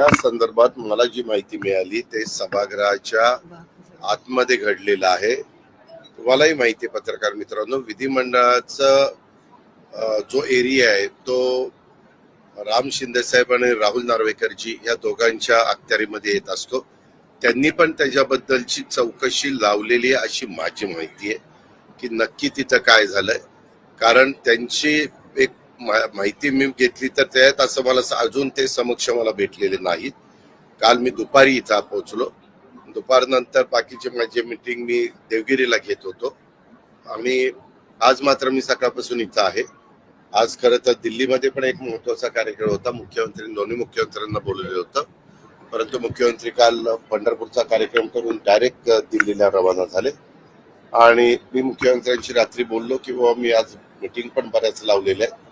या संदर्भात मला जी माहिती मिळाली ते सभागृहाच्या आतमध्ये घडलेलं आहे. तुम्हालाही माहिती आहे पत्रकार मित्रांनो विधिमंडळाचा जो एरिया आहे तो राम शिंदे साहेब आणि राहुल नार्वेकरजी या दोघांच्या अखत्यारीमध्ये येत असतो. त्यांनी पण त्याच्याबद्दलची चौकशी लावलेली आहे अशी माझी माहिती आहे की नक्की तिथं काय झालंय. कारण त्यांची माहिती मी घेतली तर त्यात असं मला स- अजून ते समक्ष मला भेटलेले नाहीत. काल मी दुपारी इथं पोहोचलो. दुपारनंतर बाकीचे माझे मिटिंग मी देवगिरीला घेत होतो. आणि आज मात्र मी सकाळपासून इथं आहे. आज खरं तर दिल्लीमध्ये पण एक महत्त्वाचा कार्यक्रम होता. मुख्यमंत्री दोन्ही मुख्यमंत्र्यांना बोलवलं होतं. परंतु मुख्यमंत्री काल पंढरपूरचा कार्यक्रम करून डायरेक्ट दिल्लीला रवाना झाले. आणि मी मुख्यमंत्र्यांशी रात्री बोललो की बाबा मी आज मिटिंग पण बऱ्याच लावलेल्या आहे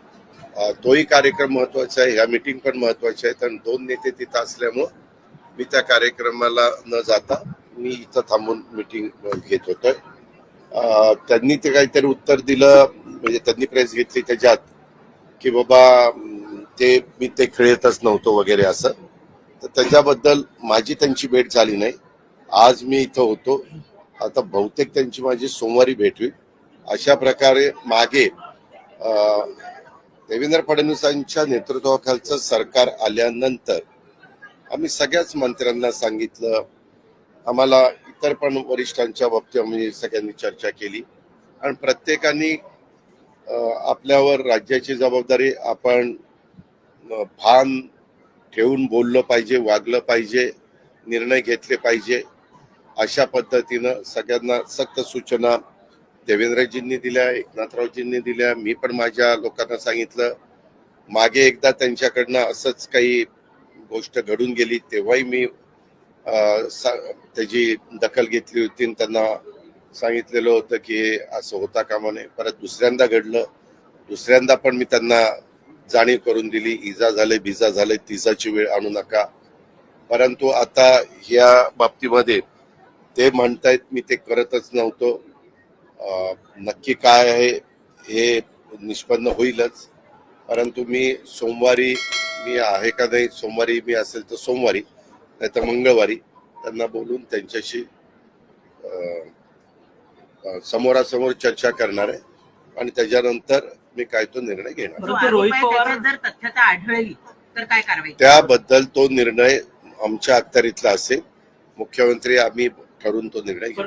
तोही कार्यक्रम महत्त्वाचा आहे. ह्या मिटिंग पण महत्वाची आहेत कारण दोन नेते तिथं असल्यामुळं मी त्या कार्यक्रमाला न जाता मी इथं थांबून मिटिंग घेत होतोय. त्यांनी ते काहीतरी उत्तर दिलं. म्हणजे त्यांनी प्रेस घेतली त्याच्यात की बाबा ते मी ते खेळतच नव्हतो वगैरे असं. तर त्याच्याबद्दल माझी त्यांची भेट झाली नाही. आज मी इथं होतो. आता बहुतेक त्यांची माझी सोमवारी भेट होईल. अशा प्रकारे मागे देवेंद्र फडणवीसांच्या नेतृत्वाखालचं सरकार आल्यानंतर आम्ही सगळ्याच मंत्र्यांना सांगितलं. आम्हाला इतर पण वरिष्ठांच्या बाबतीत आम्ही सगळ्यांनी चर्चा केली. आणि प्रत्येकाने आपल्यावर राज्याची जबाबदारी आपण भान ठेवून बोललं पाहिजे वागलं पाहिजे निर्णय घेतले पाहिजे अशा पद्धतीनं सगळ्यांना सक्त सूचना देवेंद्रजींनी दिल्या एकनाथरावजींनी दिल्या. मी पण माझ्या लोकांना सांगितलं मागे एकदा त्यांच्याकडनं असंच काही गोष्ट घडून गेली तेव्हाही मी सा- त्याची दखल घेतली होती आणि त्यांना सांगितलेलं होतं की असं होता कामा नये. परत दुसऱ्यांदा घडलं. दुसऱ्यांदा पण मी त्यांना जाणीव करून दिली इजा झाले बिजा झाले तिजाची वेळ आणू नका. परंतु आता ह्या बाबतीमध्ये ते म्हणतायत मी ते करतच नव्हतो. नक्की काय आहे हे निष्पन्न होईलच. परंतु मी सोमवारी मी आहे का नाही सोमवारी मी असेल तर सोमवारी नाही तर मंगळवारी त्यांना बोलून त्यांच्याशी समोरासमोर चर्चा करणार आहे आणि त्याच्यानंतर मी काय तो निर्णय घेणार आढळली तर काय कारवाई त्याबद्दल तो निर्णय आमच्या अखत्यारीतला असेल. मुख्यमंत्री आम्ही ठरवून तो निर्णय घेऊ.